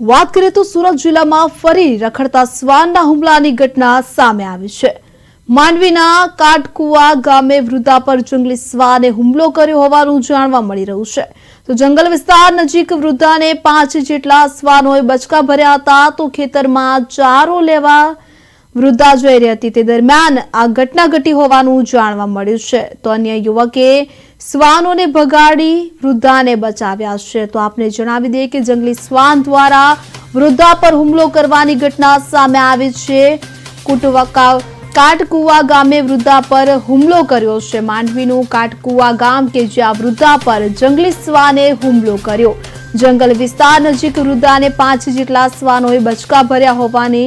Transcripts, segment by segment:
વાત કરીએ તો સુરત જિલ્લામાં ફરી રખડતા શ્વાનના હુમલાની ઘટના સામે આવી છે. માંડવીના કાટકુવા ગામે વૃદ્ધા પર જંગલી શ્વાને હુમલો કર્યો હોવાનું જાણવા મળી રહ્યું છે. તો જંગલ વિસ્તાર નજીક વૃદ્ધાને પાંચ જેટલા શ્વાનોએ બચકા ભર્યા હતા તો ખેતરમાં ચારો લેવા વૃદ્ધા જઈ રહી હતી. તે દરમિયાન આ ઘટના ઘટી હોવાનું જાણવા મળ્યું છે. તો અન્ય યુવકે શ્વાનોને ભગાડી વૃદ્ધાને બચાવ્યા છે. તો આપને જણાવી દઈએ કે જંગલી શ્વાન દ્વારા વૃદ્ધા પર હુમલો કરવાની ઘટના સામે આવી છે. કુટવકા કાટકુવા ગામે વૃદ્ધા પર હુમલો કર્યો છે. માંડવીનું કાટકુવા ગામ કે જ્યાં વૃદ્ધા પર જંગલી શ્વાને હુમલો કર્યો. જંગલ વિસ્તાર નજીક વૃદ્ધાને પાંચ જેટલા શ્વાનોએ બચકા ભર્યા હોવાની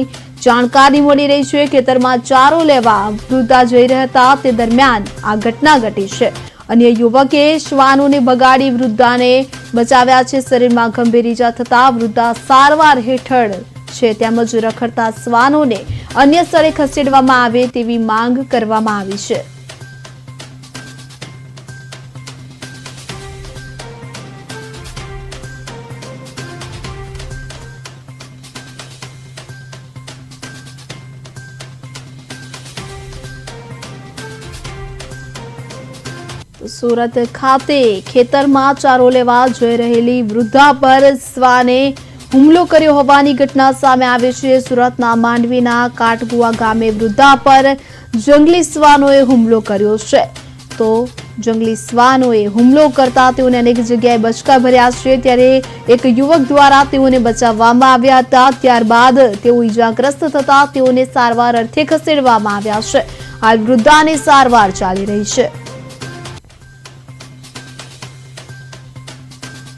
જાણકારી મળી રહી છે. ખેતરમાં ચારો લેવા વૃદ્ધા જઈ રહ્યા હતા તે દરમિયાન આ ઘટના ઘટી છે. અન્ય યુવકે શ્વાનોને બગાડી વૃદ્ધાને બચાવ્યા છે. શરીરમાં ગંભીર ઈજા થતા વૃદ્ધા સારવાર હેઠળ છે. તેમજ રખડતા શ્વાનોને અન્ય સ્થળે ખસેડવામાં આવે તેવી માંગ કરવામાં આવી છે. સુરત ખાતે ખેતરમાં ચારો લેવા જઈ રહેલી વૃદ્ધા પર શ્વાને હુમલો કર્યો હોવાની ઘટના સામે આવી છે. સુરતના માંડવીના કાટગુવા ગામે વૃદ્ધા પર જંગલી શ્વાનોએ હુમલો કર્યો છે. તો જંગલી શ્વાનોએ હુમલો કરતા તેઓને અનેક જગ્યાએ બચકા ભર્યા છે. ત્યારે એક યુવક દ્વારા તેઓને બચાવવામાં આવ્યા હતા. ત્યારબાદ તેઓ ઈજાગ્રસ્ત થતા તેઓને સારવાર અર્થે ખસેડવામાં આવ્યા છે. હાલ વૃદ્ધાની સારવાર ચાલી રહી છે.